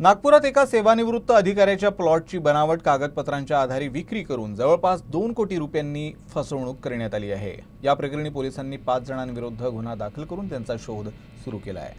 नागपुरात एका सेवानिवृत्त अधिकाऱ्याच्या प्लॉटची बनावट कागदपत्रांच्या आधारे विक्री करून जवळपास दोन कोटी रुपयांनी फसवणूक करण्यात आली आहे. या प्रकरणी पोलिसांनी पाच जणांविरुद्ध गुन्हा दाखल करून त्यांचा शोध सुरू केला आहे.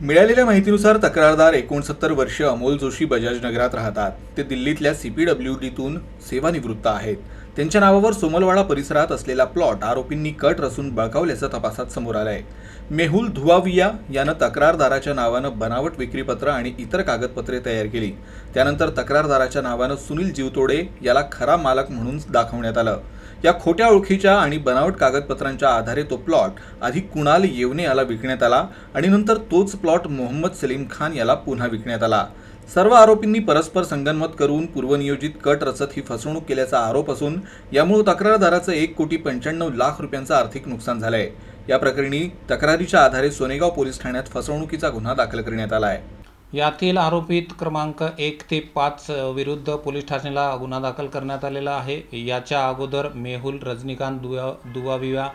मिळालेल्या माहितीनुसार तक्रारदार एकोणसत्तर वर्ष अमोल जोशी बजाज नगरात राहतात. ते दिल्लीतल्या सीपीडब्ल्यू डीतून सेवानिवृत्त आहेत. त्यांच्या नावावर सोमलवाडा परिसरात असलेला प्लॉट आरोपींनी कट रचून बळकावल्याचं तपासात समोर आलं आहे मेहुल धुवाविया यानं तक्रारदाराच्या नावानं बनावट विक्रीपत्र आणि इतर कागदपत्रे तयार केली. त्यानंतर तक्रारदाराच्या नावानं सुनील जीवतोडे याला खरा मालक म्हणून दाखवण्यात आलं. या खोट्या ओळखीच्या आणि बनावट कागदपत्रांच्या आधारे तो प्लॉट आधी कुणाल येवने याला विकण्यात आला आणि नंतर तोच प्लॉट मोहम्मद सलीम खान याला पुन्हा विकण्यात आला. सर्व आरोपींनी परस्पर संगनमत करून पूर्वनियोजित कट रचत ही फसवणूक केल्याचा आरोप असून यामुळे तक्रारदाराचं एक कोटी पंच्याण्णव लाख रुपयांचं आर्थिक नुकसान झालंय. या प्रकरणी तक्रारीच्या आधारे सोनेगाव पोलीस ठाण्यात फसवणुकीचा गुन्हा दाखल करण्यात आला आहे. यातील आरोपित क्रमांक एक ते पाच विरुद्ध पोलीस ठाण्याला गुन्हा दाखल करण्यात आलेला आहे. याच्या अगोदर मेहुल रजनीकांत दुवा दुवाविवा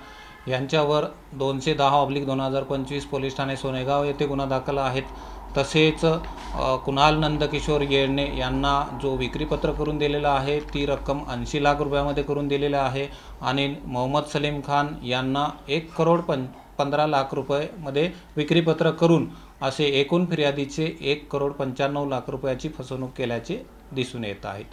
यांच्यावर दोनशे दहा ऑब्लिक दोन हजार पंचवीस पोलीस ठाणे सोनेगाव येथे गुन्हा दाखल आहेत. तसेच कुणाल नंदकिशोर येळणे यांना जो विक्रीपत्र करून दिलेला आहे ती रक्कम ऐंशी लाख रुपयामध्ये करून दिलेलं आहे आणि मोहम्मद सलीम खान यांना एक करोड पं पंधरा लाख रुपयेमध्ये विक्रीपत्र करून असे एकूण फिर्यादीचे एक करोड पंच्याण्णव लाख रुपयाची फसवणूक केल्याचे दिसून येत आहेत.